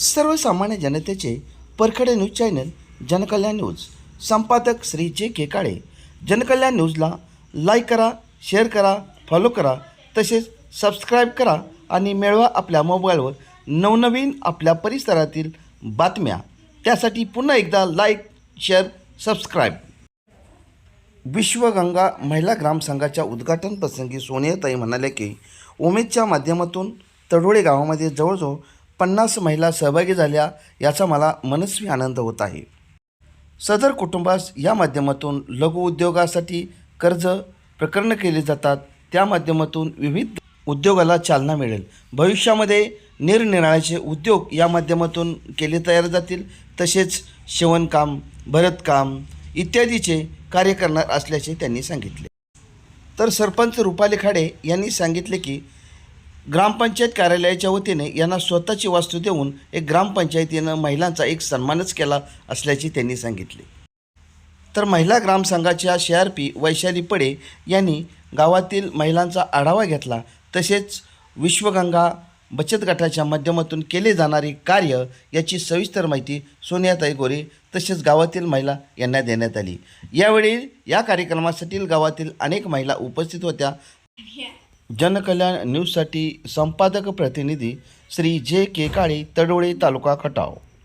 सर्वसामान्य जनतेचे परखडे न्यूज चॅनल जनकल्याण न्यूज. संपादक श्री जे के काळे. जनकल्याण न्यूजला लाईक करा शेअर करा फॉलो करा तसेच सबस्क्राईब करा आणि मिळवा आपल्या मोबाईलवर नवनवीन आपल्या परिसरातील बातम्या. त्यासाठी पुन्हा एकदा लाईक शेअर सबस्क्राईब विश्वगंगा महिला ग्रामसंघाच्या उद्घाटन प्रसंगी सोनियाताई म्हणाल्या की उमेदच्या माध्यमातून तडोळे गावामध्ये जवळजवळ पन्नास महिला सहभागी झाल्या याचा मला मनस्वी आनंद होत आहे. सदर कुटुंबास या माध्यमातून लघु उद्योगासाठी कर्ज प्रकरण केले जातात. त्या माध्यमातून विविध उद्योगाला चालना मिळेल. भविष्यामध्ये निरनिराळ्याचे उद्योग या माध्यमातून केले तयार जातील. तसेच शिवणकाम भरतकाम इत्यादीचे कार्य करणार असल्याचे त्यांनी सांगितले. तर सरपंच रुपाली खाडे यांनी सांगितले की ग्रामपंचायत कार्यालयाच्या वतीने यांना स्वतःची वास्तू देऊन एक ग्रामपंचायतीनं महिलांचा एक सन्मानच केला असल्याचे त्यांनी सांगितले. तर महिला ग्रामसंघाच्या C R P Vaishali Pade यांनी गावातील महिलांचा आढावा घेतला. तसेच विश्वगंगा बचत गटाच्या माध्यमातून केले जाणारे कार्य याची सविस्तर माहिती सोनियाताई गोरे तसेच गावातील महिला यांना देण्यात आली. यावेळी या कार्यक्रमासाठी गावातील अनेक महिला उपस्थित होत्या. जनकल्याण न्यूजसाठी संपादक प्रतिनिधी श्री जे के काळे तडोळे तालुका खटाव.